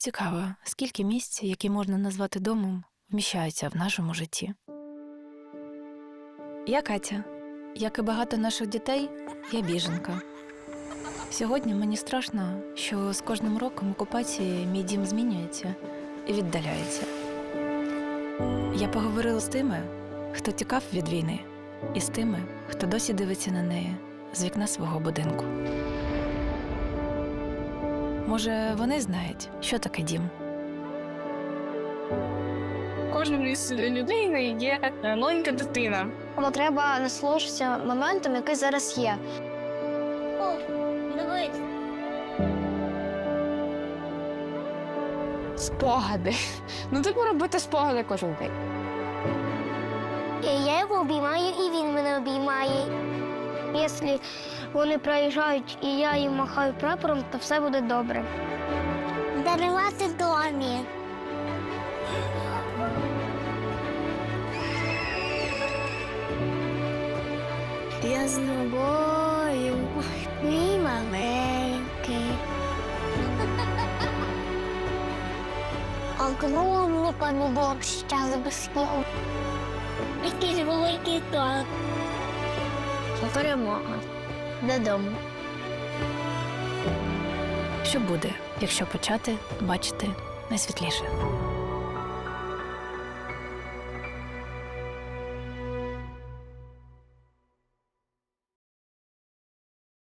Цікаво, скільки місць, які можна назвати домом, вміщаються в нашому житті. Я Катя. Як і багато наших дітей, я біженка. Сьогодні мені страшно, що з кожним роком окупації мій дім змінюється і віддаляється. Я поговорила з тими, хто тікав від війни, і з тими, хто досі дивиться на неї з вікна свого будинку. Може, вони знають, що таке дім. Кожному із людей є е, маленька дитина. Але треба насолоджуватися моментом, який зараз є. О, дивись. Спогади. Ну, типу робити спогади кожен день. І я його обіймаю, і він мене обіймає. Якщо вони проїжджають і я їм махаю прапором, то все буде добре. Дарувати домі. Я з тобою, мій маленький. Огромний помідор щас без слов. Якийсь великий торт. Перемога. Додому. Що буде, якщо почати бачити найсвітліше?